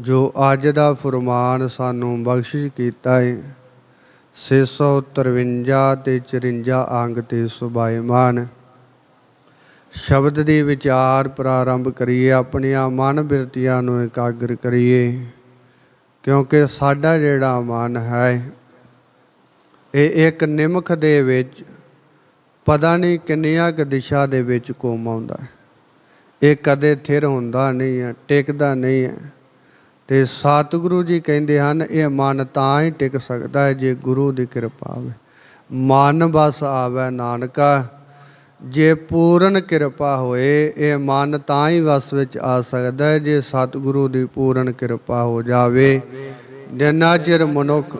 ਜੋ ਅੱਜ ਦਾ ਫਰਮਾਨ ਸਾਨੂੰ ਬਖਸ਼ਿਸ਼ ਕੀਤਾ ਹੈ 653 ਤੇ 54 ਅੰਗ ਤੇ ਸੁਭਾਈਮਾਨ ਸ਼ਬਦ ਦੀ ਵਿਚਾਰ ਪ੍ਰਾਰੰਭ ਕਰੀਏ, ਆਪਣੀਆਂ ਮਨ ਬਿਰਤੀਆਂ ਨੂੰ ਇਕਾਗਰ ਕਰੀਏ, ਕਿਉਂਕਿ ਸਾਡਾ ਜਿਹੜਾ ਮਨ ਹੈ, ਇਹ ਇੱਕ ਨਿਮਖ ਦੇ ਵਿੱਚ, ਪਤਾ ਨਹੀਂ ਕਿੰਨੀਆਂ ਕੁ ਦਿਸ਼ਾ ਦੇ ਵਿੱਚ ਘੁੰਮ ਆਉਂਦਾ ਹੈ। ਇਹ ਕਦੇ ਥਿਰ ਹੁੰਦਾ ਨਹੀਂ ਹੈ, ਟਿਕਦਾ ਨਹੀਂ ਹੈ। ਤੇ ਸਤਿਗੁਰੂ ਜੀ ਕਹਿੰਦੇ ਹਨ, ਇਹ ਮਨ ਤਾਂ ਹੀ ਟਿਕ ਸਕਦਾ ਹੈ ਜੇ ਗੁਰੂ ਦੀ ਕਿਰਪਾ ਹੋਵੇ। ਮਨ ਬਸ ਆਵੇ ਨਾਨਕਾ, ਜੇ ਪੂਰਨ ਕਿਰਪਾ ਹੋਏ, ਇਹ ਮਨ ਤਾਂ ਹੀ ਵਸ ਵਿੱਚ ਆ ਸਕਦਾ ਹੈ ਜੇ ਸਤਿਗੁਰੂ ਦੀ ਪੂਰਨ ਕਿਰਪਾ ਹੋ ਜਾਵੇ। ਜਿੰਨਾ ਚਿਰ ਮਨੁੱਖ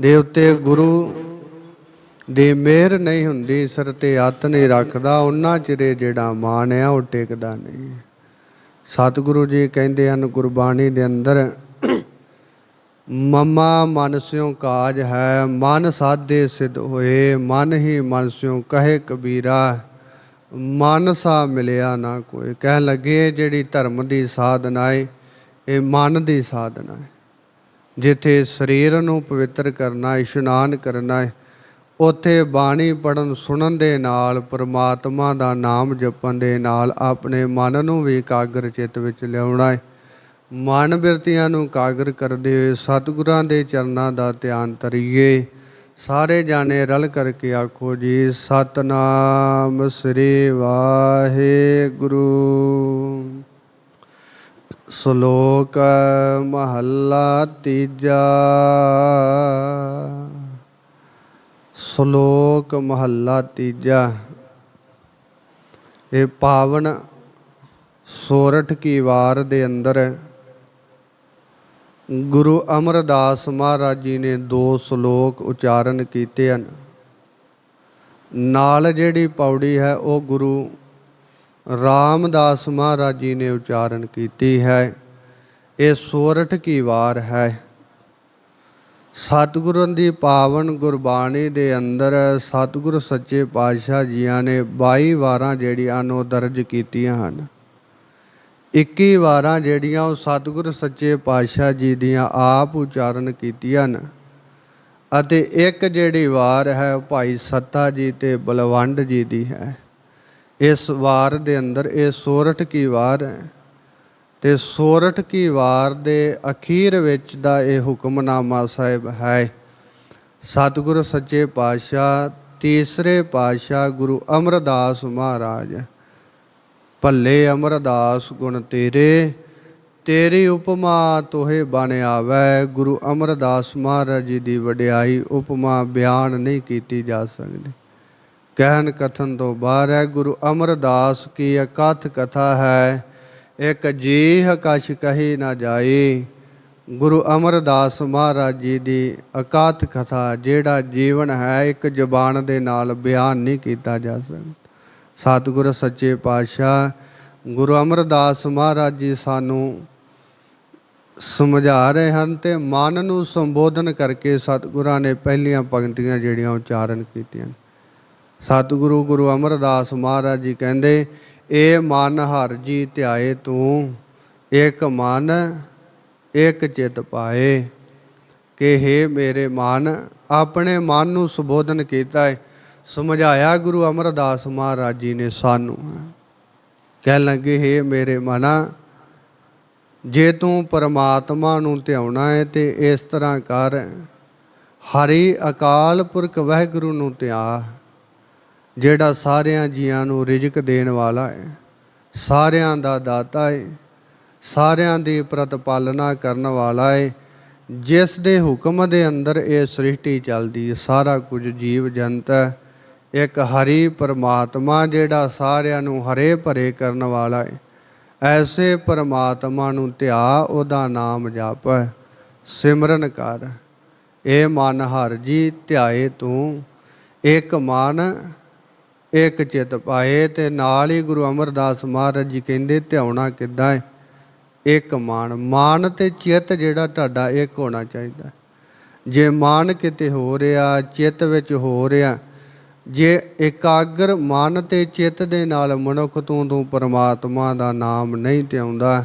ਦੇ ਉੱਤੇ ਗੁਰੂ ਦੀ ਮਿਹਰ ਨਹੀਂ ਹੁੰਦੀ, ਸਿਰ ਤੇ ਹੱਥ ਨਹੀਂ ਰੱਖਦਾ ਉਹਨਾਂ ਚਿਰ ਜਿਹੜਾ ਮਾਨ ਆ ਉਹ ਟਿਕਦਾ ਨਹੀਂ। ਸਤਿਗੁਰੂ ਜੀ ਕਹਿੰਦੇ ਹਨ, ਗੁਰਬਾਣੀ ਦੇ ਅੰਦਰ, ਮਮਾ ਮਨ ਸਿਉ ਕਾਜ ਹੈ, ਮਨ ਸਾਧੇ ਸਿਧ ਹੋਏ, ਮਨ ਹੀ ਮਨ ਸਿਉ ਕਹੇ ਕਬੀਰਾ, ਮਨ ਸਾ ਮਿਲਿਆ ਨਾ ਕੋਈ। ਕਹਿਣ ਲੱਗੇ, ਜਿਹੜੀ ਧਰਮ ਦੀ ਸਾਧਨਾ ਏ, ਇਹ ਮਨ ਦੀ ਸਾਧਨਾ ਹੈ ਜਿੱਥੇ ਸਰੀਰ ਨੂੰ ਪਵਿੱਤਰ ਕਰਨਾ, ਇਸ਼ਨਾਨ ਕਰਨਾ ਹੈ ਉੱਥੇ ਬਾਣੀ ਪੜਨ ਸੁਣਨ ਦੇ ਨਾਲ, ਪ੍ਰਮਾਤਮਾ ਦਾ ਨਾਮ ਜਪਣ ਦੇ ਨਾਲ ਆਪਣੇ ਮਨ ਨੂੰ ਵੀ ਇਕਾਗਰ ਚਿੱਤ ਵਿੱਚ ਲਿਆਉਣਾ ਹੈ। ਮਨ ਬਿਰਤੀਆਂ ਨੂੰ ਕਾਗਰ ਕਰਦੇ ਹੋਏ ਸਤਿਗੁਰਾਂ ਦੇ ਚਰਨਾਂ ਦਾ ਧਿਆਨ ਧਰੀਏ। ਸਾਰੇ ਜਾਣੇ ਰਲ ਕਰਕੇ ਆਖੋ ਜੀ, ਸਤਨਾਮ ਸ੍ਰੀ ਵਾਹਿਗੁਰੂ। ਸ਼ਲੋਕ ਮਹੱਲਾ ਤੀਜਾ। ਸ਼ਲੋਕ ਮਹੱਲਾ ਤੀਜਾ। ਇਹ ਪਾਵਨ ਸੋਰਠ ਕੀ ਵਾਰ ਦੇ ਅੰਦਰ ਗੁਰੂ ਅਮਰਦਾਸ ਮਹਾਰਾਜ ਜੀ ਨੇ ਦੋ ਸ਼ਲੋਕ ਉਚਾਰਨ ਕੀਤੇ ਹਨ। ਨਾਲ ਜਿਹੜੀ ਪੌੜੀ ਹੈ, ਉਹ ਗੁਰੂ ਰਾਮਦਾਸ ਮਹਾਰਾਜ ਜੀ ਨੇ ਉਚਾਰਨ ਕੀਤੀ ਹੈ। ਇਹ ਸੋਰਠ ਕੀ ਵਾਰ ਹੈ? ਸਤਿਗੁਰਾਂ ਦੀ ਪਾਵਨ ਗੁਰਬਾਣੀ ਦੇ ਅੰਦਰ ਸਤਿਗੁਰ ਸੱਚੇ ਪਾਤਸ਼ਾਹ ਜੀਆਂ ਨੇ 22 ਵਾਰਾਂ ਜਿਹੜੀਆਂ ਨੂੰ ਦਰਜ ਕੀਤੀਆਂ ਹਨ। 21 ਵਾਰਾਂ ਜਿਹੜੀਆਂ ਉਹ ਸਤਿਗੁਰ ਸੱਚੇ ਪਾਤਸ਼ਾਹ ਜੀ ਦੀਆਂ ਆਪ ਉਚਾਰਨ ਕੀਤੀਆਂ ਹਨ ਅਤੇ ਇੱਕ ਜਿਹੜੀ ਵਾਰ ਹੈ ਉਹ ਭਾਈ ਸੱਤਾ ਜੀ ਤੇ ਬਲਵੰਡ ਜੀ ਦੀ ਹੈ। ਇਸ ਵਾਰ ਦੇ ਅੰਦਰ ਇਹ ਸੋਰਠ ਕੀ ਵਾਰ ਹੈ? ਤੇ ਸੋਰਠ ਕੀ ਵਾਰ ਦੇ ਅਖੀਰ ਵਿੱਚ ਦਾ ਇਹ ਹੁਕਮਨਾਮਾ ਸਾਹਿਬ ਹੈ। ਸਤਿਗੁਰ ਸੱਚੇ ਪਾਤਸ਼ਾਹ, ਤੀਸਰੇ ਪਾਤਸ਼ਾਹ ਗੁਰੂ ਅਮਰਦਾਸ ਮਹਾਰਾਜ। ਭੱਲੇ ਅਮਰਦਾਸ ਗੁਣ ਤੇਰੇ, ਤੇਰੀ ਉਪਮਾ ਤੋਹੇ ਬਣ ਆਵੈ। ਗੁਰੂ ਅਮਰਦਾਸ ਮਹਾਰਾਜ ਜੀ ਦੀ ਵਡਿਆਈ ਉਪਮਾ ਬਿਆਨ ਨਹੀਂ ਕੀਤੀ ਜਾ ਸਕਦੀ। ਕਹਿਣ ਕਥਨ ਤੋਂ ਬਾਹਰ ਹੈ, ਗੁਰੂ ਅਮਰਦਾਸ ਕੀ ਅਕਥ ਕਥਾ ਹੈ। ਇੱਕ ਜੀਹ ਹਕਸ਼ ਕਹੀ ਨਾ ਜਾਈ। ਗੁਰੂ ਅਮਰਦਾਸ ਮਹਾਰਾਜ ਜੀ ਦੀ ਅਕਾਤ ਕਥਾ, ਜਿਹੜਾ ਜੀਵਨ ਹੈ, ਇੱਕ ਜਬਾਨ ਦੇ ਨਾਲ ਬਿਆਨ ਨਹੀਂ ਕੀਤਾ ਜਾ ਸਕਦਾ। ਸਤਿਗੁਰ ਸੱਚੇ ਪਾਤਸ਼ਾਹ, ਗੁਰੂ ਅਮਰਦਾਸ ਮਹਾਰਾਜ ਜੀ ਸਾਨੂੰ ਸਮਝਾ ਰਹੇ ਹਨ ਤੇ ਮਨ ਨੂੰ ਸੰਬੋਧਨ ਕਰਕੇ ਸਤਿਗੁਰਾਂ ਨੇ ਪਹਿਲੀਆਂ ਪੰਕਤੀਆਂ ਜਿਹੜੀਆਂ ਉਚਾਰਨ ਕੀਤੀਆਂ ਸਤਿਗੁਰੂ ਗੁਰੂ ਅਮਰਦਾਸ ਮਹਾਰਾਜ ਜੀ ਕਹਿੰਦੇ ਇਹ ਮਨ ਹਰ ਜੀ ਧਿਆਏ ਤੂੰ ਇੱਕ ਮਨ ਇੱਕ ਚਿਤ ਪਾਏ। ਕਿ हे ਮੇਰੇ ਮਨ, ਆਪਣੇ ਮਨ ਨੂੰ ਸੰਬੋਧਨ ਕੀਤਾ ਹੈ ਸਮਝਾਇਆ ਗੁਰੂ ਅਮਰਦਾਸ ਮਹਾਰਾਜ ਜੀ ਨੇ ਸਾਨੂੰ। ਕਹਿਣ ਲੱਗੇ हे ਮੇਰੇ ਮਨਾ, ਜੇ ਤੂੰ ਪਰਮਾਤਮਾ ਨੂੰ ਧਿਆਉਣਾ ਹੈ ਤੇ ਇਸ ਤਰ੍ਹਾਂ ਕਰ। ਹਰੀ ਅਕਾਲ ਪੁਰਖ ਵਾਹਿਗੁਰੂ ਨੂੰ ਧਿਆ। ਜਿਹੜਾ ਸਾਰਿਆਂ ਜੀਆਂ ਨੂੰ ਰਿਜ਼ਕ ਦੇਣ ਵਾਲਾ ਹੈ, ਸਾਰਿਆਂ ਦਾ ਦਾਤਾ ਹੈ, ਸਾਰਿਆਂ ਦੀ ਪ੍ਰਤਪਾਲਨਾ ਕਰਨ ਵਾਲਾ ਹੈ, ਜਿਸ ਦੇ ਹੁਕਮ ਦੇ ਅੰਦਰ ਇਹ ਸ੍ਰਿਸ਼ਟੀ ਚੱਲਦੀ ਹੈ, ਸਾਰਾ ਕੁਝ ਜੀਵ ਜੰਤ ਹੈ, ਇੱਕ ਹਰੀ ਪਰਮਾਤਮਾ ਜਿਹੜਾ ਸਾਰਿਆਂ ਨੂੰ ਹਰੇ ਭਰੇ ਕਰਨ ਵਾਲਾ ਹੈ, ਐਸੇ ਪਰਮਾਤਮਾ ਨੂੰ ਧਿਆ ਉਹਦਾ ਨਾਮ ਜਪ ਸਿਮਰਨ ਕਰ, ਇਹ ਮਨ ਹਰ ਜੀ ਧਿਆਏ ਤੂੰ, ਇੱਕ ਮਨ ਇੱਕ ਚਿਤ ਪਾਏ ਤੇ ਨਾਲ ਹੀ ਗੁਰੂ ਅਮਰਦਾਸ ਮਹਾਰਾਜ ਜੀ ਕਹਿੰਦੇ, ਧਿਆਉਣਾ ਕਿੱਦਾਂ ਹੈ ਇੱਕ ਮਨ ਮਨ ਤੇ ਚਿਤ ਜਿਹੜਾ ਤੁਹਾਡਾ ਇੱਕ ਹੋਣਾ ਚਾਹੀਦਾ। ਜੇ ਮਨ ਕਿਤੇ ਹੋ ਰਿਹਾ, ਚਿਤ ਵਿੱਚ ਹੋ ਰਿਹਾ, ਜੇ ਇਕਾਗਰ ਮਨ ਤੇ ਚਿੱਤ ਦੇ ਨਾਲ ਮਨੁੱਖ ਤੋਂ ਤੂੰ ਪਰਮਾਤਮਾ ਦਾ ਨਾਮ ਨਹੀਂ ਧਿਆਉਂਦਾ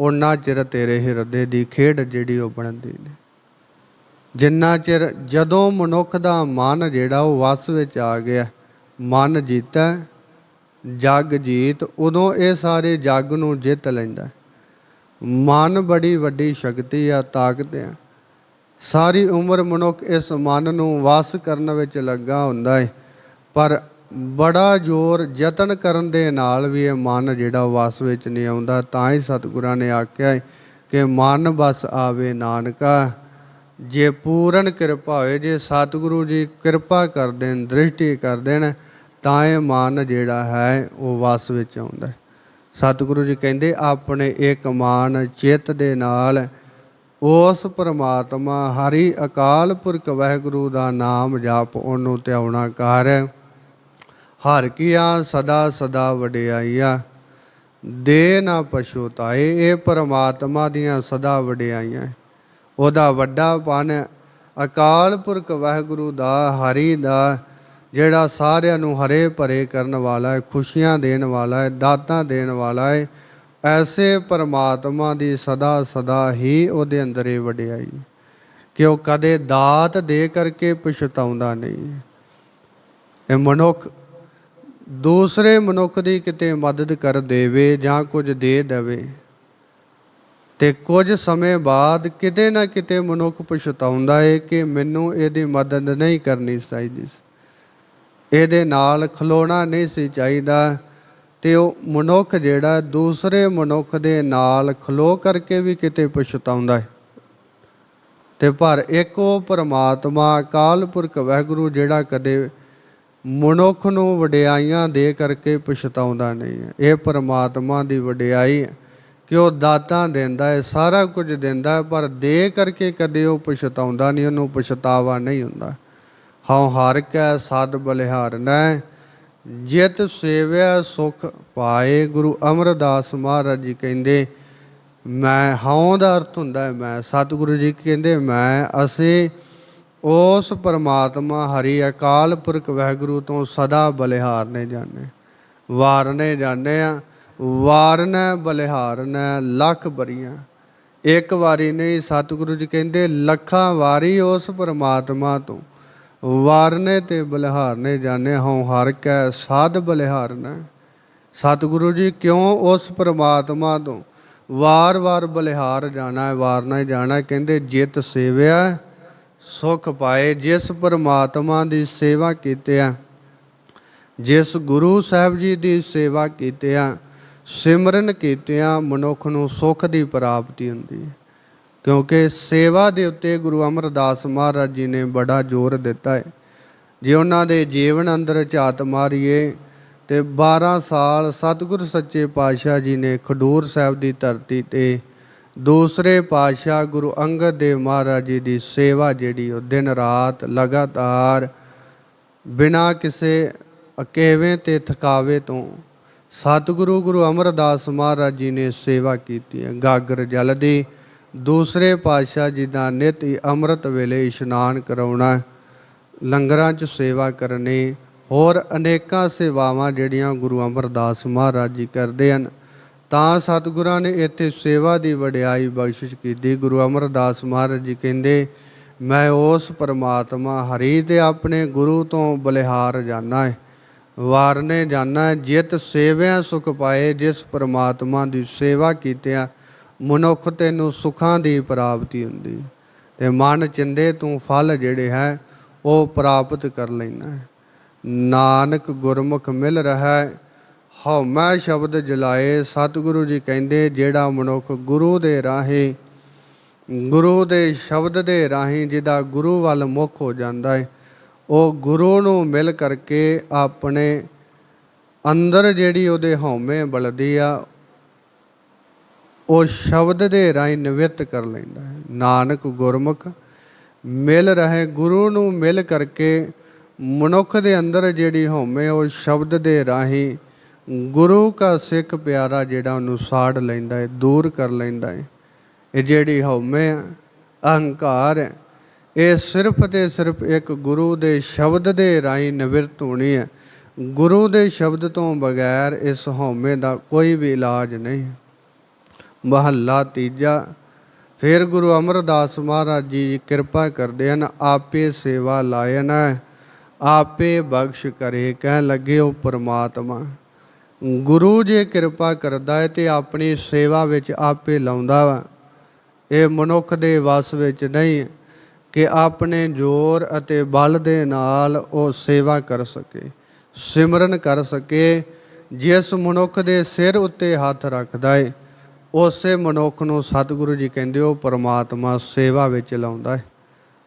ਉਹਨਾਂ ਚਿਰ ਤੇਰੇ ਹਿਰਦੇ ਦੀ ਖੇਡ ਜਿਹੜੀ ਉਹ ਬਣਦੀ ਨੇ। ਜਿੰਨਾ ਚਿਰ ਜਦੋਂ ਮਨੁੱਖ ਦਾ ਮਨ ਜਿਹੜਾ ਉਹ ਵਸ ਵਿੱਚ ਆ ਗਿਆ ਮਨ ਜੀਤਾ, ਜਗ ਜੀਤ, ਉਦੋਂ ਇਹ ਸਾਰੇ ਜਗ ਨੂੰ ਜਿੱਤ ਲੈਂਦਾ। ਮਨ ਬੜੀ ਵੱਡੀ ਸ਼ਕਤੀ ਆ, ਤਾਕਤ ਆ। ਸਾਰੀ ਉਮਰ ਮਨੁੱਖ ਇਸ ਮਨ ਨੂੰ ਵਾਸ ਕਰਨ ਵਿੱਚ ਲੱਗਾ ਹੁੰਦਾ ਹੈ ਪਰ ਬੜਾ ਜ਼ੋਰ ਯਤਨ ਕਰਨ ਦੇ ਨਾਲ ਵੀ ਇਹ ਮਨ ਜਿਹੜਾ ਵਾਸ ਵਿੱਚ ਨਹੀਂ ਆਉਂਦਾ। ਤਾਂ ਹੀ ਸਤਿਗੁਰਾਂ ਨੇ ਆਖਿਆ ਕਿ ਮਨ ਬਸ ਆਵੇ ਨਾਨਕਾ। ਜੇ ਪੂਰਨ ਕਿਰਪਾ ਹੋਏ, ਜੇ ਸਤਿਗੁਰੂ ਜੀ ਕਿਰਪਾ ਕਰ ਦੇਣ, ਦ੍ਰਿਸ਼ਟੀ ਕਰ ਦੇਣ, ਤਾਂ ਇਹ ਮਨ ਜਿਹੜਾ ਹੈ, ਉਹ ਵਸ ਵਿੱਚ ਆਉਂਦਾ ਹੈ। ਸਤਿਗੁਰੂ ਜੀ ਕਹਿੰਦੇ, ਆਪਣੇ ਇੱਕ ਮਾਨ ਚਿੱਤ ਦੇ ਨਾਲ ਉਸ ਪਰਮਾਤਮਾ ਹਰੀ ਅਕਾਲ ਪੁਰਖ ਵਾਹਿਗੁਰੂ ਦਾ ਨਾਮ ਜਪ, ਉਹਨੂੰ ਧਿਆਉਣਾ ਕਰ। ਹਰ ਕੀਆ ਸਦਾ ਸਦਾ ਵਡਿਆਈਆ, ਦੇ ਨਾ ਪਛੁਤਾਏ ਇਹ ਪਰਮਾਤਮਾ ਦੀਆਂ ਸਦਾ ਵਡਿਆਈਆਂ ਉਹਦਾ ਵੱਡਾ ਪਨ, ਅਕਾਲ ਪੁਰਖ ਵਾਹਿਗੁਰੂ ਦਾ, ਹਰੀ ਦਾ, ਜਿਹੜਾ ਸਾਰਿਆਂ ਨੂੰ ਹਰੇ ਭਰੇ ਕਰਨ ਵਾਲਾ ਹੈ, ਖੁਸ਼ੀਆਂ ਦੇਣ ਵਾਲਾ ਹੈ, ਦਾਤਾਂ ਦੇਣ ਵਾਲਾ ਹੈ, ਐਸੇ ਪਰਮਾਤਮਾ ਦੀ ਸਦਾ ਸਦਾ ਹੀ ਉਹਦੇ ਅੰਦਰ ਇਹ ਵਡਿਆਈ ਕਿ ਉਹ ਕਦੇ ਦਾਤ ਦੇ ਕਰਕੇ ਪਛਤਾਉਂਦਾ ਨਹੀਂ। ਇਹ ਮਨੁੱਖ ਦੂਸਰੇ ਮਨੁੱਖ ਦੀ ਕਿਤੇ ਮਦਦ ਕਰ ਦੇਵੇ ਜਾਂ ਕੁਝ ਦੇ ਦੇਵੇ। ਤੇ ਕੁਝ ਸਮੇਂ ਬਾਅਦ ਕਿਤੇ ਨਾ ਕਿਤੇ ਮਨੁੱਖ ਪਛਤਾਉਂਦਾ ਏ ਕਿ ਮੈਨੂੰ ਇਹਦੀ ਮਦਦ ਨਹੀਂ ਕਰਨੀ ਚਾਹੀਦੀ ਸੀ। ਇਹਦੇ ਨਾਲ ਖਲੋਣਾ ਨਹੀਂ ਸੀ ਚਾਹੀਦਾ ਤੇ ਉਹ ਮਨੁੱਖ ਜਿਹੜਾ ਦੂਸਰੇ ਮਨੁੱਖ ਦੇ ਨਾਲ ਖਲੋ ਕਰਕੇ ਵੀ ਕਿਤੇ ਪਛਤਾਉਂਦਾ ਹੈ ਤੇ ਪਰ ਇੱਕ ਉਹ ਪ੍ਰਮਾਤਮਾ ਅਕਾਲ ਪੁਰਖ ਵਾਹਿਗੁਰੂ ਜਿਹੜਾ ਕਦੇ ਮਨੁੱਖ ਨੂੰ ਵਡਿਆਈਆਂ ਦੇ ਕਰਕੇ ਪਛਤਾਉਂਦਾ ਨਹੀਂ ਹੈ। ਇਹ ਪ੍ਰਮਾਤਮਾ ਦੀ ਵਡਿਆਈ ਹੈ। ਕਿ ਉਹ ਦਾਤਾਂ ਦਿੰਦਾ ਹੈ, ਸਾਰਾ ਕੁਝ ਦਿੰਦਾ ਹੈ, ਪਰ ਦੇ ਕਰਕੇ ਕਦੇ ਉਹ ਪਛਤਾਉਂਦਾ ਨਹੀਂ, ਉਹਨੂੰ ਪਛਤਾਵਾ ਨਹੀਂ ਹੁੰਦਾ। ਹਉ ਹਰ ਕੈ ਸਦ ਬਲਿਹਾਰਨੈ ਜਿਤ ਸੇਵਿਆ ਸੁਖ ਪਾਏ, ਗੁਰੂ ਅਮਰਦਾਸ ਮਹਾਰਾਜ ਜੀ ਕਹਿੰਦੇ, ਮੈਂ ਹਉ ਦਾ ਅਰਥ ਹੁੰਦਾ ਹੈ, ਮੈਂ ਸਤਿਗੁਰੂ ਜੀ ਕਹਿੰਦੇ, ਮੈਂ, ਅਸੀਂ ਉਸ ਪਰਮਾਤਮਾ ਹਰੀ ਅਕਾਲ ਪੁਰਖ ਵਾਹਿਗੁਰੂ ਤੋਂ ਸਦਾ ਬਲਿਹਾਰਨੇ ਜਾਣੇ ਵਾਰਨੇ ਜਾਣੇ ਆ ਵਾਰਨੈ ਬਲਿਹਾਰਨੈ, ਲੱਖ ਬਰੀਆਂ ਇੱਕ ਵਾਰੀ ਨਹੀਂ ਸਤਿਗੁਰੂ ਜੀ ਕਹਿੰਦੇ, ਲੱਖਾਂ ਵਾਰੀ ਉਸ ਪਰਮਾਤਮਾ ਤੋਂ। ਵਾਰਨੇ ਤੇ ਬਲਿਹਾਰਨੇ ਜਾਣੇ ਹਉ ਹਰ ਕੈ ਸਾਧ ਬਲਿਹਾਰਨਾ। ਸਤਿਗੁਰੂ ਜੀ ਕਿਉਂ ਉਸ ਪਰਮਾਤਮਾ ਤੋਂ? ਵਾਰ-ਵਾਰ ਬਲਿਹਾਰ ਜਾਣਾ ਹੈ ਵਾਰਨਾ ਹੀ ਜਾਣਾ, ਕਹਿੰਦੇ ਜਿਤ ਸੇਵਿਆ ਸੁਖ ਪਾਏ ਜਿਸ ਪਰਮਾਤਮਾ ਦੀ ਸੇਵਾ ਕੀਤਿਆ ਜਿਸ ਗੁਰੂ ਸਾਹਿਬ ਜੀ ਦੀ ਸੇਵਾ ਕੀਤਿਆ ਸਿਮਰਨ ਕੀਤਿਆਂ ਮਨੁੱਖ ਨੂੰ ਸੁਖ ਦੀ ਪ੍ਰਾਪਤੀ ਹੁੰਦੀ ਹੈ। ਕਿਉਂਕਿ ਸੇਵਾ ਦੇ ਉੱਤੇ ਗੁਰੂ ਅਮਰਦਾਸ ਮਹਾਰਾਜ ਜੀ ਨੇ ਬੜਾ ਜ਼ੋਰ ਦਿੱਤਾ ਹੈ। ਜੇ ਉਹਨਾਂ ਦੇ ਜੀਵਨ ਅੰਦਰ ਝਾਤ ਮਾਰੀਏ ਤੇ 12 ਸਾਲ ਸਤਿਗੁਰ ਸੱਚੇ ਪਾਤਸ਼ਾਹ ਜੀ ਨੇ ਖਡੂਰ ਸਾਹਿਬ ਦੀ ਧਰਤੀ ਤੇ ਦੂਸਰੇ ਪਾਤਸ਼ਾਹ ਗੁਰੂ ਅੰਗਦ ਦੇਵ ਮਹਾਰਾਜ ਜੀ ਦੀ ਸੇਵਾ ਜਿਹੜੀ ਉਹ ਦਿਨ ਰਾਤ ਲਗਾਤਾਰ ਬਿਨਾ ਕਿਸੇ ਅਕੇਵੇਂ ਤੇ ਥਕਾਵੇ ਤੋਂ ਸਤਿਗੁਰੂ ਗੁਰੂ ਅਮਰਦਾਸ ਮਹਾਰਾਜ ਜੀ ਨੇ ਸੇਵਾ ਕੀਤੀ ਹੈ। ਗਾਗਰ ਜਲ ਦੀ, ਦੂਸਰੇ ਪਾਤਸ਼ਾਹ ਜੀ ਦਾ ਨਿਤ ਹੀ ਅੰਮ੍ਰਿਤ ਵੇਲੇ ਇਸ਼ਨਾਨ ਕਰਾਉਣਾ, ਲੰਗਰਾਂ 'ਚ ਸੇਵਾ ਕਰਨੀ, ਹੋਰ ਅਨੇਕਾਂ ਸੇਵਾਵਾਂ ਜਿਹੜੀਆਂ ਗੁਰੂ ਅਮਰਦਾਸ ਮਹਾਰਾਜ ਜੀ ਕਰਦੇ ਹਨ। ਤਾਂ ਸਤਿਗੁਰਾਂ ਨੇ ਇੱਥੇ ਸੇਵਾ ਦੀ ਵਡਿਆਈ ਬਖਸ਼ਿਸ਼ ਕੀਤੀ। ਗੁਰੂ ਅਮਰਦਾਸ ਮਹਾਰਾਜ ਜੀ ਕਹਿੰਦੇ, ਮੈਂ ਉਸ ਪਰਮਾਤਮਾ ਹਰੀ ਤੇ ਆਪਣੇ ਗੁਰੂ ਤੋਂ ਬਲਿਹਾਰ ਜਾਣਾ ਹੈ ਵਾਰਨੇ ਜਾਣਾ ਹੈ ਜਿਤ ਸੇਵਿਆ ਸੁਖ ਪਾਏ, ਜਿਸ ਪਰਮਾਤਮਾ ਦੀ ਸੇਵਾ ਕੀਤਿਆਂ, ਮਨੁੱਖ ਤੈਨੂੰ ਸੁਖਾਂ ਦੀ ਪ੍ਰਾਪਤੀ ਹੁੰਦੀ। ਤੇ ਮਨ ਚਿੰਦੇ ਤੂੰ ਫਲ ਜਿਹੜੇ ਹੈ, ਉਹ ਪ੍ਰਾਪਤ ਕਰ ਲੈਣਾ ਨਾਨਕ ਗੁਰਮੁਖ ਮਿਲ ਰਹਾ ਹੈ ਹਉਮੈ ਸ਼ਬਦ ਜਲਾਏ, ਸਤਿਗੁਰੂ ਜੀ ਕਹਿੰਦੇ, ਜਿਹੜਾ ਮਨੁੱਖ ਗੁਰੂ ਦੇ ਰਾਹੇ, ਗੁਰੂ ਦੇ ਸ਼ਬਦ ਦੇ ਰਾਹੀਂ, ਜਿਹਦਾ ਗੁਰੂ ਵੱਲ ਮੁਖ ਹੋ ਜਾਂਦਾ ਹੈ ਉਹ ਗੁਰੂ ਨੂੰ ਮਿਲ ਕਰਕੇ ਆਪਣੇ ਅੰਦਰ ਜਿਹੜੀ ਉਹਦੇ ਹਉਮੈ ਬਲਦੀ ਆ ਉਹ ਸ਼ਬਦ ਦੇ ਰਾਹੀਂ ਨਿਵਿਰਤ ਕਰ ਲੈਂਦਾ ਹੈ। ਨਾਨਕ ਗੁਰਮੁਖ ਮਿਲ ਰਹੇ ਗੁਰੂ ਨੂੰ ਮਿਲ ਕਰਕੇ ਮਨੁੱਖ ਦੇ ਅੰਦਰ ਜਿਹੜੀ ਹਉਮੈ ਉਹ ਸ਼ਬਦ ਦੇ ਰਾਹੀਂ ਗੁਰੂ ਕਾ ਸਿੱਖ ਪਿਆਰਾ ਜਿਹੜਾ ਉਹਨੂੰ ਸਾੜ ਲੈਂਦਾ ਹੈ ਦੂਰ ਕਰ ਲੈਂਦਾ ਹੈ। ਇਹ ਜਿਹੜੀ ਹਉਮੈ ਆ, ਅਹੰਕਾਰ ਹੈ ਇਹ ਸਿਰਫ ਤੇ ਸਿਰਫ ਇੱਕ ਗੁਰੂ ਦੇ ਸ਼ਬਦ ਦੇ ਰਾਹੀਂ ਨਿਵਰਤ ਹੋਣੀ ਹੈ। ਗੁਰੂ ਦੇ ਸ਼ਬਦ ਤੋਂ ਬਗੈਰ ਇਸ ਹਉਮੈ ਦਾ ਕੋਈ ਵੀ ਇਲਾਜ ਨਹੀਂ। ਮਹੱਲਾ ਤੀਜਾ, ਫਿਰ ਗੁਰੂ ਅਮਰਦਾਸ ਮਹਾਰਾਜ ਜੀ ਕਿਰਪਾ ਕਰਦੇ ਹਨ, ਆਪੇ ਸੇਵਾ ਲਾਇਨ ਆਪੇ ਬਖਸ਼ ਕਰੇ, ਕਹਿਣ ਲੱਗੇ ਉਹ ਪ੍ਰਮਾਤਮਾ। ਗੁਰੂ ਜੇ ਕਿਰਪਾ ਕਰਦਾ ਹੈ ਤੇ ਆਪਣੀ ਸੇਵਾ ਵਿੱਚ ਆਪੇ ਲਾਉਂਦਾ ਵਾ। ਇਹ ਮਨੁੱਖ ਦੇ ਵਸ ਵਿੱਚ ਨਹੀਂ ਕਿ ਆਪਣੇ ਜ਼ੋਰ ਅਤੇ ਬਲ ਦੇ ਨਾਲ ਉਹ ਸੇਵਾ ਕਰ ਸਕੇ, ਸਿਮਰਨ ਕਰ ਸਕੇ, ਜਿਸ ਮਨੁੱਖ ਦੇ ਸਿਰ ਉੱਤੇ ਹੱਥ ਰੱਖਦਾ ਹੈ ਉਸੇ ਮਨੁੱਖ ਨੂੰ ਸਤਿਗੁਰੂ ਜੀ ਕਹਿੰਦੇ ਉਹ ਪਰਮਾਤਮਾ ਸੇਵਾ ਵਿੱਚ ਲਾਉਂਦਾ ਹੈ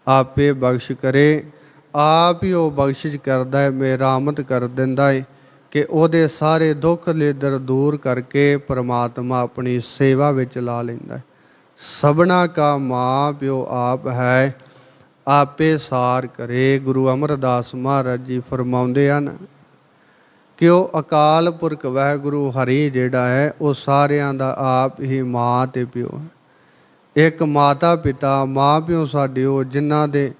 ਆਪੇ ਬਖਸ਼ ਕਰੇ, ਆਪ ਹੀ ਉਹ ਬਖਸ਼ਿਸ਼ ਕਰਦਾ ਹੈ ਮੇਰਾਮਤ ਕਰ ਦਿੰਦਾ ਹੈ ਕਿ ਉਹਦੇ ਸਾਰੇ ਦੁੱਖ ਲੇਦਰ ਦੂਰ ਕਰਕੇ ਪਰਮਾਤਮਾ ਆਪਣੀ ਸੇਵਾ ਵਿੱਚ ਲਾ ਲੈਂਦਾ ਹੈ ਸਭਨਾ ਕਾ ਮਾਂ ਪਿਓ ਆਪ ਹੈ ਆਪੇ ਸਾਰ ਕਰੇ। ਗੁਰੂ ਅਮਰਦਾਸ ਮਹਾਰਾਜ ਜੀ ਫਰਮਾਉਂਦੇ ਹਨ ਕਿ ਉਹ ਅਕਾਲ ਪੁਰਖ ਵਾਹਿਗੁਰੂ ਹਰੀ ਜਿਹੜਾ ਹੈ, ਉਹ ਸਾਰਿਆਂ ਦਾ ਆਪ ਹੀ ਮਾਂ ਤੇ ਪਿਓ ਹੈ। ਇੱਕ ਮਾਤਾ ਪਿਤਾ, ਮਾਂ ਪਿਓ ਸਾਡੇ ਉਹ ਜਿਨ੍ਹਾਂ ਦੇ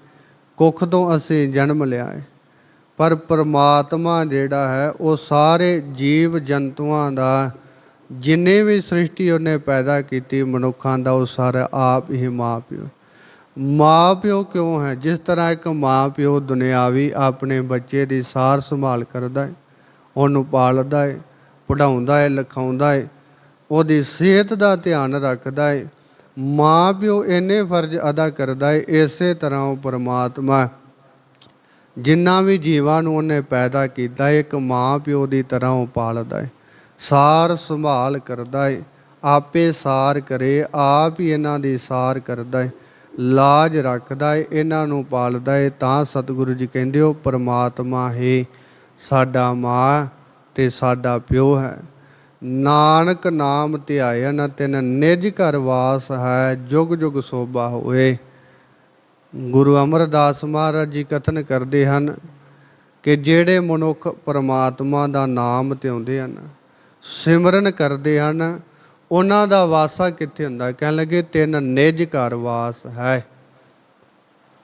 ਕੁੱਖ ਤੋਂ ਅਸੀਂ ਜਨਮ ਲਿਆ ਹੈ। ਪਰ ਪਰਮਾਤਮਾ ਜਿਹੜਾ ਹੈ, ਉਹ ਸਾਰੇ ਜੀਵ ਜੰਤੂਆਂ ਦਾ, ਜਿੰਨੇ ਵੀ ਸ੍ਰਿਸ਼ਟੀ ਉਹਨੇ ਪੈਦਾ ਕੀਤੀ ਮਨੁੱਖਾਂ ਦਾ, ਉਹ ਸਾਰਾ ਆਪ ਹੀ ਮਾਂ ਪਿਓ ਮਾਂ ਪਿਓ ਕਿਉਂ ਹੈ? ਜਿਸ ਤਰ੍ਹਾਂ ਇੱਕ ਮਾਂ ਪਿਓ ਦੁਨਿਆਵੀ ਆਪਣੇ ਬੱਚੇ ਦੀ ਸਾਰ ਸੰਭਾਲ ਕਰਦਾ ਹੈ ਉਹਨੂੰ ਪਾਲਦਾ ਹੈ ਪੜਾਉਂਦਾ ਹੈ ਲਿਖਾਉਂਦਾ ਹੈ ਉਹਦੀ ਸਿਹਤ ਦਾ ਧਿਆਨ ਰੱਖਦਾ ਹੈ ਮਾਂ ਪਿਓ ਇੰਨੇ ਫਰਜ਼ ਅਦਾ ਕਰਦਾ ਹੈ ਇਸੇ ਤਰ੍ਹਾਂ ਉਹ ਪਰਮਾਤਮਾ ਜਿੰਨਾ ਵੀ ਜੀਵਾਂ ਨੂੰ ਉਹਨੇ ਪੈਦਾ ਕੀਤਾ ਹੈ, ਇੱਕ ਮਾਂ ਪਿਓ ਦੀ ਤਰ੍ਹਾਂ ਉਹ ਪਾਲਦਾ ਹੈ ਸਾਰ ਸੰਭਾਲ ਕਰਦਾ ਹੈ ਆਪੇ ਸਾਰ ਕਰੇ ਆਪ ਹੀ ਇਹਨਾਂ ਦੀ ਸਾਰ ਕਰਦਾ ਹੈ। ਲਾਜ ਰੱਖਦਾ ਹੈ ਇਹਨਾਂ ਨੂੰ ਪਾਲਦਾ ਏ, ਤਾਂ ਸਤਿਗੁਰੂ ਜੀ ਕਹਿੰਦੇ ਹੋ, ਪਰਮਾਤਮਾ ਹੀ, ਸਾਡਾ ਮਾਂ ਤੇ ਸਾਡਾ ਪਿਓ ਹੈ। ਨਾਨਕ ਨਾਮ ਧਿਆਇਨ ਤਿਨ ਨਿਜ ਘਰ ਵਾਸ ਹੈ, ਜੁਗ ਜੁਗ ਸੋਭਾ ਹੋਏ। ਗੁਰੂ ਅਮਰਦਾਸ ਮਹਾਰਾਜ ਜੀ ਕਥਨ ਕਰਦੇ ਹਨ ਕਿ ਜਿਹੜੇ ਮਨੁੱਖ ਪਰਮਾਤਮਾ ਦਾ ਨਾਮ ਧਿਆਉਂਦੇ ਹਨ, ਸਿਮਰਨ ਕਰਦੇ ਹਨ ਉਹਨਾਂ ਦਾ ਵਾਸਾ ਕਿੱਥੇ ਹੁੰਦਾ? ਕਹਿਣ ਲੱਗੇ, ਤਿੰਨ ਨਿਜ ਘਰ ਵਾਸ ਹੈ।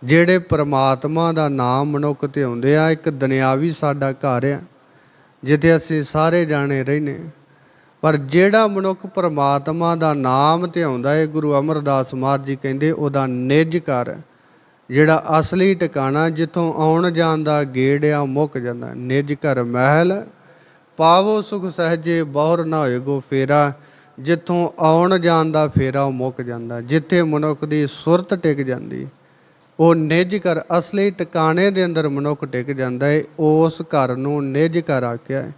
ਜਿਹੜੇ ਪਰਮਾਤਮਾ ਦਾ ਨਾਮ ਮਨੁੱਖ ਧਿਆਉਂਦੇ ਆ, ਇੱਕ ਦੁਨਿਆਵੀ ਸਾਡਾ ਘਰ ਆ, ਜਿੱਥੇ ਅਸੀਂ ਸਾਰੇ ਜਾਣੇ ਰਹਿੰਦੇ ਪਰ ਜਿਹੜਾ ਮਨੁੱਖ ਪਰਮਾਤਮਾ ਦਾ ਨਾਮ ਧਿਆਉਂਦਾ ਹੈ ਗੁਰੂ ਅਮਰਦਾਸ ਮਹਾਰਾਜ ਜੀ ਕਹਿੰਦੇ, ਉਹਦਾ ਨਿਜ ਘਰ ਜਿਹੜਾ ਅਸਲੀ ਟਿਕਾਣਾ ਜਿੱਥੋਂ ਆਉਣ ਜਾਣ ਦਾ ਗੇੜ ਆ ਮੁੱਕ ਜਾਂਦਾ। ਹੈ। ਨਿਜ ਘਰ ਮਹਿਲ, ਪਾਵੋ ਸੁਖ ਸਹਜੇ, ਬਹੁਰ ਨਾ ਹੋਏਗੋ ਫੇਰਾ। ਜਿੱਥੋਂ ਆਉਣ ਜਾਣ ਦਾ ਫੇਰਾ ਉਹ ਮੁੱਕ ਜਾਂਦਾ, ਜਿੱਥੇ ਮਨੁੱਖ ਦੀ ਸੁਰਤ ਟਿਕ ਜਾਂਦੀ, ਉਹ ਨਿਜ ਘਰ, ਅਸਲੀ ਟਿਕਾਣੇ ਦੇ ਅੰਦਰ ਮਨੁੱਖ ਟਿਕ ਜਾਂਦਾ ਹੈ ਉਸ ਘਰ ਨੂੰ ਨਿਜ ਘਰ ਆਖਿਆ ਹੈ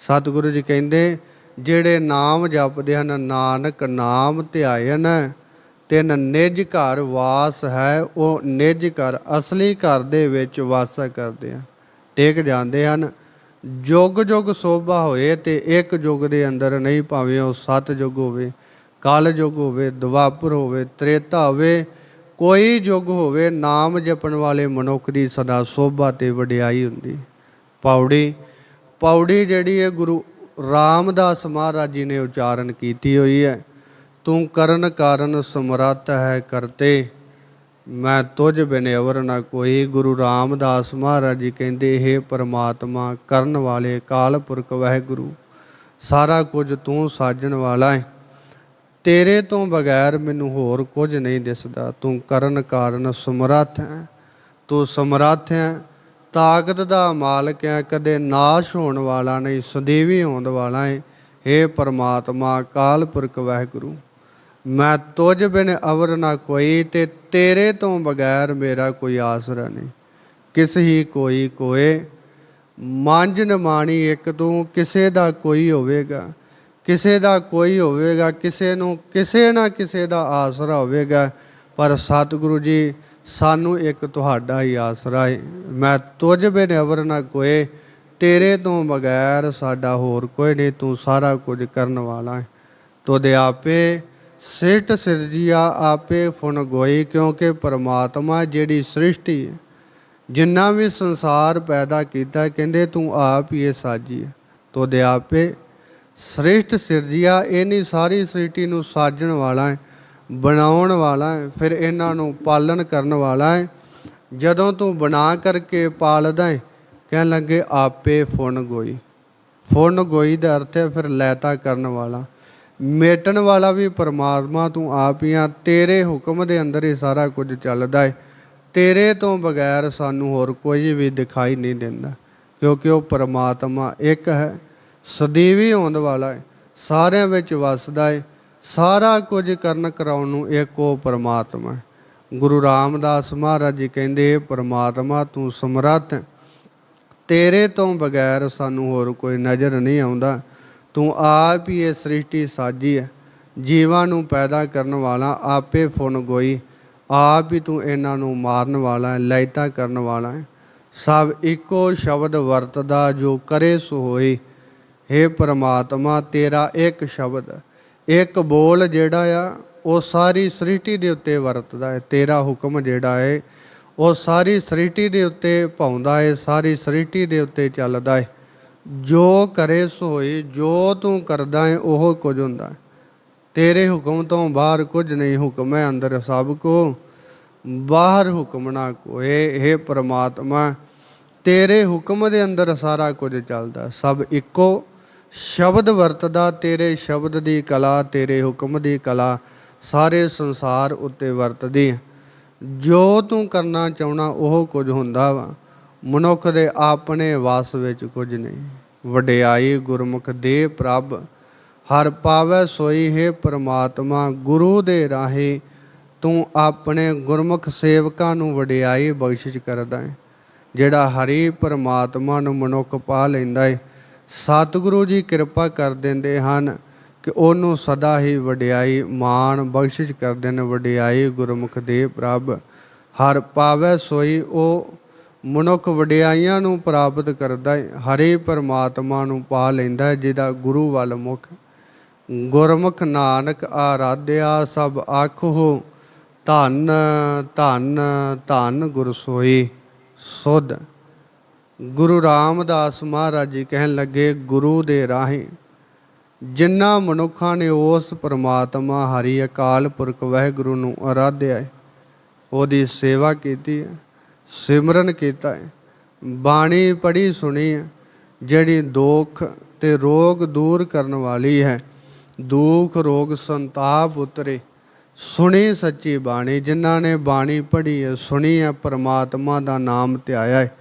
ਸਤਿਗੁਰੂ ਜੀ ਕਹਿੰਦੇ, ਜਿਹੜੇ ਨਾਮ ਜਪਦੇ ਹਨ, ਨਾਨਕ ਨਾਮ ਧਿਆਇਨ ਤਿੰਨ ਨਿਜ ਘਰ ਵਾਸ ਹੈ, ਉਹ ਨਿਜ ਘਰ, ਅਸਲੀ ਘਰ ਦੇ ਵਿੱਚ ਵਾਸਾ ਕਰਦੇ ਆ ਟਿਕ ਜਾਂਦੇ ਹਨ। ਜੁਗ ਜੁਗ ਸੋਭਾ ਹੋਏ ਤੇ ਇੱਕ ਯੁਗ ਦੇ ਅੰਦਰ ਨਹੀਂ ਭਾਵੇਂ ਉਹ ਸਤ ਯੁਗ ਹੋਵੇ, ਕਲ ਯੁਗ ਹੋਵੇ, ਦੁਆਪਰ ਹੋਵੇ, ਤ੍ਰੇਤਾ ਹੋਵੇ, ਕੋਈ ਯੁਗ ਹੋਵੇ, ਨਾਮ ਜਪਣ ਵਾਲੇ ਮਨੁੱਖ ਦੀ ਸਦਾ ਸੋਭਾ ਤੇ ਵਡਿਆਈ ਹੁੰਦੀ। ਪੌੜੀ ਪੌੜੀ ਜਿਹੜੀ ਹੈ ਗੁਰੂ ਰਾਮਦਾਸ ਮਹਾਰਾਜ ਜੀ ਨੇ ਉਚਾਰਨ ਕੀਤੀ ਹੋਈ ਹੈ, ਤੂੰ ਕਰਨ ਕਾਰਨ ਸਮਰੱਥ ਹੈ ਕਰਤੇ ਮੈਂ ਤੁਝ ਬਿਨ ਅਵਰ ਨਾ ਕੋਈ। ਗੁਰੂ ਰਾਮਦਾਸ ਮਹਾਰਾਜ ਜੀ ਕਹਿੰਦੇ, ਇਹ ਪਰਮਾਤਮਾ ਕਰਨ ਵਾਲੇ ਕਾਲ ਪੁਰਖ ਵਾਹਿਗੁਰੂ, ਸਾਰਾ ਕੁਝ ਤੂੰ ਸਾਜਣ ਵਾਲਾ ਹੈ ਤੇਰੇ ਤੋਂ ਬਗੈਰ ਮੈਨੂੰ ਹੋਰ ਕੁਝ ਨਹੀਂ ਦਿਸਦਾ। ਤੂੰ ਕਰਨ ਕਾਰਨ ਸਮਰੱਥ ਹੈ ਤੂੰ ਸਮਰੱਥ ਹੈ ਤਾਕਤ ਦਾ ਮਾਲਕ ਹੈ ਕਦੇ ਨਾਸ਼ ਹੋਣ ਵਾਲਾ ਨਹੀਂ, ਸਦੀਵੀ ਹੋਣ ਵਾਲਾ ਹੈ हे ਪਰਮਾਤਮਾ ਕਾਲ ਪੁਰਖ ਵਾਹਿਗੁਰੂ, ਮੈਂ ਤੁਝ ਬਿਨ ਅਵਰ ਨਾ ਕੋਈ ਤੇ ਤੇਰੇ ਤੋਂ ਬਗੈਰ ਮੇਰਾ ਕੋਈ ਆਸਰਾ ਨਹੀਂ। ਕਿਸ ਹੀ ਕੋਈ ਕੋਏ ਮੰਜ ਨਿਮਾਣੀ ਇੱਕ ਤੂੰ, ਕਿਸੇ ਦਾ ਕੋਈ ਹੋਵੇਗਾ, ਕਿਸੇ ਦਾ ਕੋਈ ਹੋਵੇਗਾ, ਕਿਸੇ ਨੂੰ ਕਿਸੇ ਨਾ ਕਿਸੇ ਦਾ ਆਸਰਾ ਹੋਵੇਗਾ, ਪਰ ਸਤਿਗੁਰੂ ਜੀ, ਸਾਨੂੰ ਇੱਕ ਤੁਹਾਡਾ ਹੀ ਆਸਰਾ ਹੈ ਮੈਂ ਤੁਝ ਬਿਨ ਨਾ ਕੋਏ, ਤੇਰੇ ਤੋਂ ਬਗੈਰ ਸਾਡਾ ਹੋਰ ਕੋਈ ਨਹੀਂ, ਤੂੰ ਸਾਰਾ ਕੁਝ ਕਰਨ ਵਾਲਾ ਹੈ ਤੋਦੇ ਆਪੇ ਸਿਰਟ ਸਿਰਜੀਆ ਆਪੇ ਫੁਨ ਗੋਈ ਕਿਉਂਕਿ ਪਰਮਾਤਮਾ ਜਿਹੜੀ ਸ੍ਰਿਸ਼ਟੀ ਜਿੰਨਾ ਵੀ ਸੰਸਾਰ ਪੈਦਾ ਕੀਤਾ ਕਹਿੰਦੇ ਤੂੰ ਆਪ ਹੀ ਇਹ ਸਾਜੀ ਹੈ। ਤੋਦੇ ਆਪੇ ਸ੍ਰਿਸ਼ਟ ਸਿਰਜਿਆ ਇਹਨੀ ਸਾਰੀ ਸ੍ਰਿਸ਼ਟੀ ਨੂੰ ਸਾਜਣ ਵਾਲਾ ਹੈ, ਬਣਾਉਣ ਵਾਲਾ ਹੈ, ਫਿਰ ਇਹਨਾਂ ਨੂੰ ਪਾਲਣ ਕਰਨ ਵਾਲਾ ਹੈ। ਜਦੋਂ ਤੂੰ ਬਣਾ ਕਰਕੇ ਪਾਲਦਾ ਹੈ, ਕਹਿਣ ਲੱਗੇ ਆਪੇ ਫੁਨ ਗੋਈ। ਫੁਨ ਗੋਈ ਦਾ ਅਰਥ ਹੈ ਫਿਰ ਲੈਤਾ ਕਰਨ ਵਾਲਾ। ਮੇਟਣ ਵਾਲਾ ਵੀ ਪਰਮਾਤਮਾ ਤੂੰ ਆਪ ਹੀ ਆ, ਤੇਰੇ ਹੁਕਮ ਦੇ ਅੰਦਰ ਹੀ ਸਾਰਾ ਕੁਝ ਚੱਲਦਾ ਹੈ ਤੇਰੇ ਤੋਂ ਬਗੈਰ ਸਾਨੂੰ ਹੋਰ ਕੋਈ ਵੀ ਦਿਖਾਈ ਨਹੀਂ ਦਿੰਦਾ, ਕਿਉਂਕਿ ਉਹ ਪਰਮਾਤਮਾ ਇੱਕ ਹੈ, ਸਦੀਵੀ ਹੋਣ ਵਾਲਾ ਹੈ ਸਾਰਿਆਂ ਵਿੱਚ ਵਸਦਾ ਹੈ ਸਾਰਾ ਕੁਝ ਕਰਨ ਕਰਾਉਣ ਨੂੰ ਇੱਕ ਉਹ ਪਰਮਾਤਮਾ ਹੈ ਗੁਰੂ ਰਾਮਦਾਸ ਮਹਾਰਾਜ ਜੀ ਕਹਿੰਦੇ, ਪਰਮਾਤਮਾ, ਤੂੰ ਸਮਰੱਥ ਤੇਰੇ ਤੋਂ ਬਗੈਰ ਸਾਨੂੰ ਹੋਰ ਕੋਈ ਨਜ਼ਰ ਨਹੀਂ ਆਉਂਦਾ। ਤੂੰ ਆਪ ਹੀ ਇਹ ਸ੍ਰਿਸ਼ਟੀ ਸਾਜੀ ਹੈ। ਜੀਵਾਂ ਨੂੰ ਪੈਦਾ ਕਰਨ ਵਾਲਾ ਆਪੇ ਫੁਨ ਗੋਈ। ਆਪ ਹੀ ਤੂੰ ਇਹਨਾਂ ਨੂੰ ਮਾਰਨ ਵਾਲਾ ਹੈ ਲੈਤਾ ਕਰਨ ਵਾਲਾ ਹੈ। ਸਭ ਇੱਕੋ ਸ਼ਬਦ ਵਰਤਦਾ ਜੋ ਕਰੇ ਸੋ ਹੋਈ। हे ਪ੍ਰਮਾਤਮਾ, ਤੇਰਾ ਇੱਕ ਸ਼ਬਦ, ਇੱਕ ਬੋਲ ਜਿਹੜਾ ਆ, ਉਹ ਸਾਰੀ ਸ੍ਰਿਸ਼ਟੀ ਦੇ ਉੱਤੇ ਵਰਤਦਾ ਹੈ। ਤੇਰਾ ਹੁਕਮ ਜਿਹੜਾ ਹੈ, ਉਹ ਸਾਰੀ ਸ੍ਰਿਸ਼ਟੀ ਦੇ ਉੱਤੇ ਪਾਉਂਦਾ ਹੈ, ਸਾਰੀ ਸ੍ਰਿਸ਼ਟੀ ਦੇ ਉੱਤੇ ਚੱਲਦਾ ਹੈ। ਜੋ ਕਰੇ ਸੋ ਜੋ ਤੂੰ ਕਰਦਾ ਹੈ ਉਹ ਕੁਝ ਹੁੰਦਾ ਹੈ ਤੇਰੇ ਹੁਕਮ ਤੋਂ ਬਾਹਰ ਕੁਝ ਨਹੀਂ ਹੁਕਮ ਹੈ ਅੰਦਰ ਸਭ ਕੋ। ਬਾਹਰ ਹੁਕਮ ਨਾ ਕੋਏ हे ਪ੍ਰਮਾਤਮਾ। ਤੇਰੇ ਹੁਕਮ ਦੇ ਅੰਦਰ ਸਾਰਾ ਕੁਝ ਚੱਲਦਾ ਸਭ ਇੱਕੋ। ਸ਼ਬਦ ਵਰਤਦਾ ਤੇਰੇ ਸ਼ਬਦ ਦੀ ਕਲਾ, ਤੇਰੇ ਹੁਕਮ ਦੀ ਕਲਾ। ਸਾਰੇ ਸੰਸਾਰ ਉੱਤੇ ਵਰਤਦੀ ਜੋ ਤੂੰ ਕਰਨਾ ਚਾਹਣਾ ਉਹ ਕੁਝ ਹੁੰਦਾ ਵਾ। ਮਨੁੱਖ ਦੇ ਆਪਣੇ ਵਾਸ ਵਿੱਚ ਕੁਝ ਨਹੀਂ। ਵਡਿਆਈ ਗੁਰਮੁਖ ਦੇ ਪ੍ਰਭ, ਹਰ ਪਾਵੈ ਸੋਈ ਹੈ ਪ੍ਰਮਾਤਮਾ, ਗੁਰੂ ਦੇ ਰਾਹੇ ਤੂੰ ਆਪਣੇ ਗੁਰਮੁਖ ਸੇਵਕਾਂ ਨੂੰ ਵਡਿਆਈ ਬਖਸ਼ਿਸ਼ ਕਰਦਾ ਹੈ। ਜਿਹੜਾ ਹਰੀ ਪ੍ਰਮਾਤਮਾ ਨੂੰ ਮਨੁੱਖ ਪਾ ਲੈਂਦਾ ਹੈ ਸਤਿਗੁਰੂ ਜੀ ਕਿਰਪਾ ਕਰ ਦਿੰਦੇ ਹਨ ਕਿ ਉਹਨੂੰ ਸਦਾ ਹੀ ਵਡਿਆਈ ਮਾਣ ਬਖਸ਼ਿਸ਼ ਕਰਦੇ ਨੇ, ਵਡਿਆਈ ਗੁਰਮੁਖ ਦੇ ਪ੍ਰਭ। ਹਰ ਪਾਵੈ ਸੋਈ ਉਹ ਮਨੁੱਖ ਵਡਿਆਈਆਂ ਨੂੰ ਪ੍ਰਾਪਤ ਕਰਦਾ ਹੈ, ਹਰੇ ਪਰਮਾਤਮਾ ਨੂੰ ਪਾ ਲੈਂਦਾ ਹੈ, ਜਿਹਦਾ ਗੁਰੂ ਵੱਲ ਮੁਖ ਗੁਰਮੁਖ ਨਾਨਕ ਆਰਾਧਿਆ, ਸਭ ਆਖੋ, ਧੰਨ ਧੰਨ ਧੰਨ ਗੁਰਸੋਈ ਸੁਧ। ਗੁਰੂ ਰਾਮਦਾਸ ਮਹਾਰਾਜ ਜੀ ਕਹਿਣ ਲੱਗੇ, ਗੁਰੂ ਦੇ ਰਾਹੀਂ ਜਿਨ੍ਹਾਂ ਮਨੁੱਖਾਂ ਨੇ ਉਸ ਪ੍ਰਮਾਤਮਾ ਹਰੀ ਅਕਾਲ ਪੁਰਖ ਵਾਹਿਗੁਰੂ ਨੂੰ ਆਰਾਧਿਆ ਹੈ, ਉਹਦੀ ਸੇਵਾ ਕੀਤੀ ਹੈ। ਸਿਮਰਨ ਕੀਤਾ ਹੈ। ਬਾਣੀ ਪੜ੍ਹੀ ਸੁਣੀ ਹੈ। ਜਿਹੜੀ ਦੁੱਖ ਤੇ ਰੋਗ ਦੂਰ ਕਰਨ ਵਾਲੀ ਹੈ, ਦੁੱਖ, ਰੋਗ ਸੰਤਾਪ ਉਤਰੇ। ਸੁਣੀ ਸੱਚੀ ਬਾਣੀ, ਜਿਨ੍ਹਾਂ ਨੇ ਬਾਣੀ ਪੜ੍ਹੀ ਹੈ, ਸੁਣੀ ਹੈ, ਪ੍ਰਮਾਤਮਾ ਦਾ ਨਾਮ ਧਿਆਇਆ ਹੈ।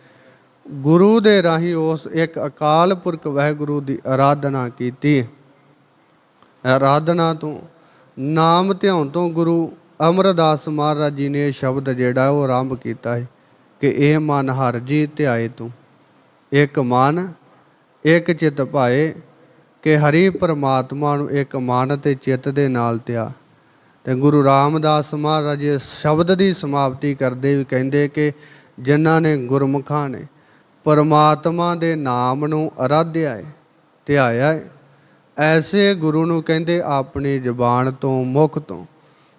ਗੁਰੂ ਦੇ ਰਾਹੀਂ ਉਸ ਇੱਕ ਅਕਾਲ ਪੁਰਖ ਵਾਹਿਗੁਰੂ ਦੀ ਆਰਾਧਨਾ ਕੀਤੀ ਹੈ। ਆਰਾਧਨਾ ਤੋਂ, ਨਾਮ ਧਿਆਉਣ ਤੋਂ ਗੁਰੂ ਅਮਰਦਾਸ ਮਹਾਰਾਜ ਜੀ ਨੇ ਸ਼ਬਦ ਜਿਹੜਾ ਉਹ ਆਰੰਭ ਕੀਤਾ ਹੈ। ਕਿ ਇਹ ਮਨ ਹਰ ਜੀ ਧਿਆਏ ਤੂੰ। ਇੱਕ ਮਨ, ਇੱਕ ਚਿਤ ਭਾਏ ਕਿ ਹਰੀ ਪਰਮਾਤਮਾ ਨੂੰ ਇੱਕ ਮਨ ਤੇ ਚਿੱਤ ਦੇ ਨਾਲ ਧਿਆ ਤੇ ਗੁਰੂ ਰਾਮਦਾਸ ਮਹਾਰਾਜ ਇਸ ਸ਼ਬਦ ਦੀ ਸਮਾਪਤੀ ਕਰਦੇ ਵੀ ਕਹਿੰਦੇ ਕਿ ਜਿਨ੍ਹਾਂ ਨੇ ਗੁਰਮੁਖਾਂ ਨੇ ਪਰਮਾਤਮਾ ਦੇ ਨਾਮ ਨੂੰ ਅਰਾਧਿਆ ਹੈ ਧਿਆਇਆ ਹੈ ਐਸੇ ਗੁਰੂ ਨੂੰ ਕਹਿੰਦੇ ਆਪਣੀ ਜ਼ੁਬਾਨ ਤੋਂ ਮੁਖ ਤੋਂ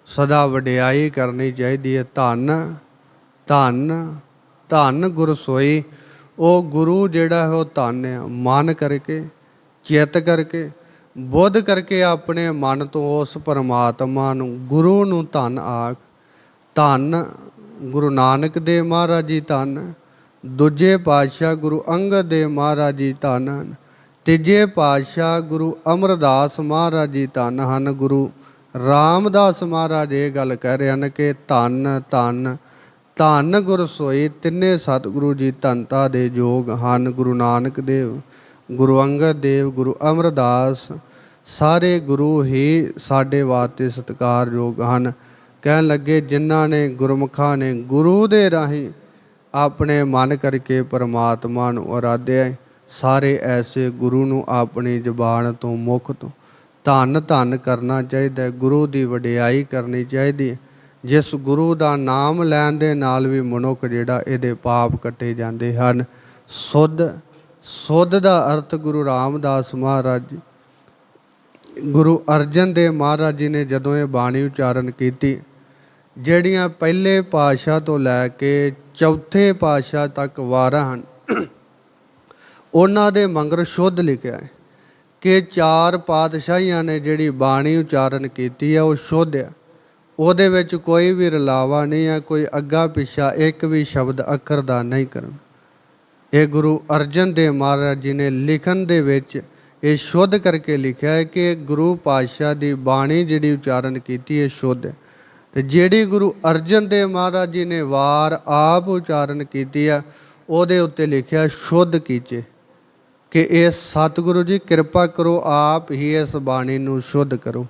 ਸਦਾ ਵਡਿਆਈ ਕਰਨੀ ਚਾਹੀਦੀ ਹੈ ਧੰਨ ਧੰਨ ਧੰਨ ਗੁਰ ਸੋਈ, ਉਹ ਗੁਰੂ ਜਿਹੜਾ ਹੈ ਉਹ ਧਨ ਹੈ। ਮਨ ਕਰਕੇ, ਚਿੱਤ ਕਰਕੇ, ਬੁੱਧ ਕਰਕੇ ਆਪਣੇ ਮਨ ਤੋਂ ਉਸ ਪਰਮਾਤਮਾ ਨੂੰ, ਗੁਰੂ ਨੂੰ ਧਨ ਆਖ। ਧੰਨ ਗੁਰੂ ਨਾਨਕ ਦੇਵ ਮਹਾਰਾਜ ਜੀ ਧੰਨ, ਦੂਜੇ ਪਾਤਸ਼ਾਹ ਗੁਰੂ ਅੰਗਦ ਦੇਵ ਮਹਾਰਾਜ ਜੀ ਧੰਨ ਹਨ ਤੀਜੇ ਪਾਤਸ਼ਾਹ ਗੁਰੂ ਅਮਰਦਾਸ ਮਹਾਰਾਜ ਜੀ ਧੰਨ ਹਨ। ਗੁਰੂ ਰਾਮਦਾਸ ਮਹਾਰਾਜ ਇਹ ਗੱਲ ਕਹਿ ਰਹੇ ਹਨ ਕਿ ਧੰਨ ਧੰਨ ਧੰਨ ਗੁਰ ਸੋਈ, ਤਿੰਨੇ ਸਤਿਗੁਰੂ ਜੀ ਧੰਤਾ ਦੇ ਯੋਗ ਹਨ। ਗੁਰੂ ਨਾਨਕ ਦੇਵ, ਗੁਰੂ ਅੰਗਦ ਦੇਵ, ਗੁਰੂ ਅਮਰਦਾਸ, ਸਾਰੇ ਗੁਰੂ ਹੀ ਸਾਡੇ ਵਾਸਤੇ ਸਤਿਕਾਰਯੋਗ ਹਨ। ਕਹਿਣ ਲੱਗੇ, ਜਿਨ੍ਹਾਂ ਨੇ ਗੁਰਮੁਖਾਂ ਨੇ ਗੁਰੂ ਦੇ ਰਾਹੀਂ ਆਪਣੇ ਮਨ ਕਰਕੇ ਪਰਮਾਤਮਾ ਨੂੰ ਅਰਾਧਿਆ ਸਾਰੇ ਐਸੇ ਗੁਰੂ ਨੂੰ ਆਪਣੀ ਜ਼ਬਾਨ ਤੋਂ ਮੁਖ ਤੋਂ ਧੰਨ ਧੰਨ ਕਰਨਾ ਚਾਹੀਦਾ ਹੈ। ਗੁਰੂ ਦੀ ਵਡਿਆਈ ਕਰਨੀ ਚਾਹੀਦੀ ਹੈ। ਜਿਸ ਗੁਰੂ ਦਾ ਨਾਮ ਲੈਣ ਦੇ ਨਾਲ ਵੀ ਮਨੁੱਖ ਜਿਹੜਾ ਇਹਦੇ ਪਾਪ ਕੱਟੇ ਜਾਂਦੇ ਹਨ। ਸੁੱਧ ਸੁੱਧ ਦਾ ਅਰਥ ਗੁਰੂ ਰਾਮਦਾਸ ਮਹਾਰਾਜ ਜੀ ਗੁਰੂ ਅਰਜਨ ਦੇਵ ਮਹਾਰਾਜ ਜੀ ਨੇ ਜਦੋਂ ਇਹ ਬਾਣੀ ਉਚਾਰਨ ਕੀਤੀ, ਜਿਹੜੀਆਂ ਪਹਿਲੇ ਪਾਤਸ਼ਾਹ ਤੋਂ ਲੈ ਕੇ ਚੌਥੇ ਪਾਤਸ਼ਾਹ ਤੱਕ ਵਾਰਾਂ ਹਨ, ਉਹਨਾਂ ਦੇ ਮੰਗਰ ਸ਼ੁੱਧ ਲਿਖਿਆ ਹੈ ਕਿ ਚਾਰ ਪਾਤਸ਼ਾਹੀਆਂ ਨੇ ਜਿਹੜੀ ਬਾਣੀ ਉਚਾਰਨ ਕੀਤੀ ਹੈ, ਉਹ ਸ਼ੁੱਧ ਹੈ। ਉਹਦੇ ਵਿੱਚ ਕੋਈ ਵੀ ਰਲਾਵਾ ਨਹੀਂ ਹੈ, ਕੋਈ ਅੱਗਾ ਪਿੱਛਾ, ਇੱਕ ਵੀ ਸ਼ਬਦ ਅੱਖਰ ਦਾ ਨਹੀਂ ਕਰਨ। ਇਹ ਗੁਰੂ ਅਰਜਨ ਦੇਵ ਮਹਾਰਾਜ ਜੀ ਨੇ ਲਿਖਣ ਦੇ ਵਿੱਚ ਇਹ ਸ਼ੁੱਧ ਕਰਕੇ ਲਿਖਿਆ ਹੈ ਕਿ ਗੁਰੂ ਪਾਤਸ਼ਾਹ ਦੀ ਬਾਣੀ ਜਿਹੜੀ ਉਚਾਰਨ ਕੀਤੀ ਇਹ ਸ਼ੁੱਧ ਹੈ। ਤੇ ਜਿਹੜੀ ਗੁਰੂ ਅਰਜਨ ਦੇਵ ਮਹਾਰਾਜ ਜੀ ਨੇ ਵਾਰ ਆਪ ਉਚਾਰਨ ਕੀਤੀ ਆ ਉਹਦੇ ਉੱਤੇ ਲਿਖਿਆ ਸ਼ੁੱਧ ਕੀਚੇ ਕਿ ਇਹ ਸਤਿਗੁਰੂ ਜੀ, ਕਿਰਪਾ ਕਰੋ ਆਪ ਹੀ ਇਸ ਬਾਣੀ ਨੂੰ ਸ਼ੁੱਧ ਕਰੋ।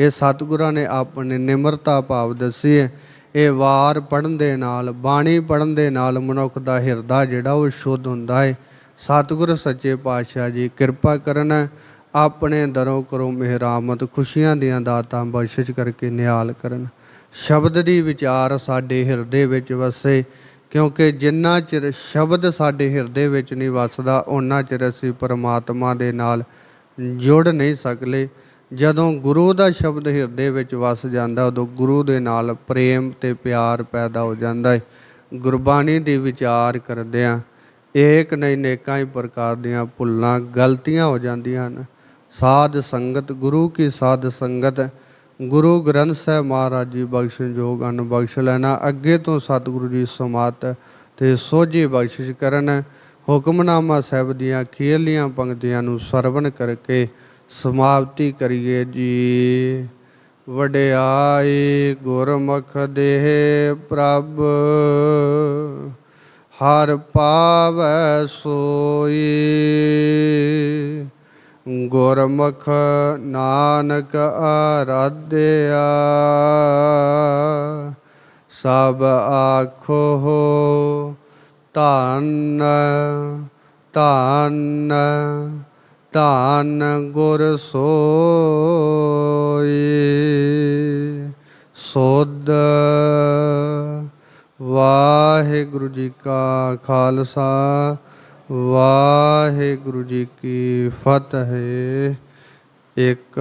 ਇਹ ਸਤਿਗੁਰਾਂ ਨੇ ਆਪਣੇ ਨਿਮਰਤਾ ਭਾਵ ਦੱਸੀ ਹੈ। ਇਹ ਵਾਰ ਪੜਨ ਦੇ ਨਾਲ, ਬਾਣੀ ਪੜਨ ਦੇ ਨਾਲ ਮਨੁੱਖ ਦਾ ਹਿਰਦਾ ਜਿਹੜਾ ਉਹ ਸ਼ੁੱਧ ਹੁੰਦਾ ਹੈ। ਸਤਿਗੁਰ ਸੱਚੇ ਪਾਤਸ਼ਾਹ ਜੀ, ਕਿਰਪਾ ਕਰਨ ਆਪਣੇ ਦਰੋਂ ਕਰੋ ਮਿਹਰਾਮਤ ਖੁਸ਼ੀਆਂ ਦੀਆਂ ਦਾਤਾਂ ਬਖਸ਼ਿਸ਼ ਕਰਕੇ ਨਿਹਾਲ ਕਰਨ। ਸ਼ਬਦ ਦੀ ਵਿਚਾਰ ਸਾਡੇ ਹਿਰਦੇ ਵਿੱਚ ਵਸੇ, ਕਿਉਂਕਿ ਜਿੰਨਾ ਚਿਰ ਸ਼ਬਦ ਸਾਡੇ ਹਿਰਦੇ ਵਿੱਚ ਨਹੀਂ ਵਸਦਾ ਉਹਨਾਂ ਚਿਰ ਅਸੀਂ ਪਰਮਾਤਮਾ ਦੇ ਨਾਲ ਜੁੜ ਨਹੀਂ ਸਕਲੇ ਜਦੋਂ ਗੁਰੂ ਦਾ ਸ਼ਬਦ ਹਿਰਦੇ ਵਿੱਚ ਵਸ ਜਾਂਦਾ, ਉਦੋਂ ਗੁਰੂ ਦੇ ਨਾਲ ਪ੍ਰੇਮ ਤੇ ਪਿਆਰ ਪੈਦਾ ਹੋ ਜਾਂਦਾ ਹੈ ਗੁਰਬਾਣੀ ਦੀ ਵਿਚਾਰ ਕਰਦਿਆਂ ਏਕ ਨਹੀਂ ਨੇਕਾਂ ਹੀ ਪ੍ਰਕਾਰ ਦੀਆਂ ਭੁੱਲਾਂ ਗਲਤੀਆਂ ਹੋ ਜਾਂਦੀਆਂ ਹਨ। ਸਾਧ ਸੰਗਤ, ਗੁਰੂ ਕੀ ਸਾਧ ਸੰਗਤ, ਗੁਰੂ ਗ੍ਰੰਥ ਸਾਹਿਬ ਮਹਾਰਾਜ ਜੀ ਬਖਸ਼ਣ ਜੋਗ ਅਨ ਬਖਸ਼ ਲੈਣਾ। ਅੱਗੇ ਤੋਂ ਸਤਿਗੁਰੂ ਜੀ ਸਮਾਤ ਤੇ ਸੋਝੀ ਬਖਸ਼ਿਸ਼ ਕਰਨ, ਹੁਕਮਨਾਮਾ ਸਾਹਿਬ ਦੀਆਂ ਖੀਰਲੀਆਂ ਪੰਕਤੀਆਂ ਨੂੰ ਸਰਵਣ ਕਰਕੇ ਸਮਾਪਤੀ ਕਰੀਏ ਜੀ। ਵਡਿਆਈ ਗੁਰਮੁਖ ਦੇਹ ਪ੍ਰਭ, ਹਰ ਪਾਵੈ ਸੋਈ। ਗੁਰਮੁਖ ਨਾਨਕ ਆਰਾਧਿਆ ਸਭ ਆਖੋ ਧੰਨ ਧੰਨ। ਧੰਨ ਗੁਰ ਸੋਈ ਸੋਧ ਵਾਹਿਗੁਰੂ ਜੀ ਕਾ ਖਾਲਸਾ ਵਾਹਿਗੁਰੂ ਜੀ ਕੀ ਫਤਿਹ। ਇੱਕ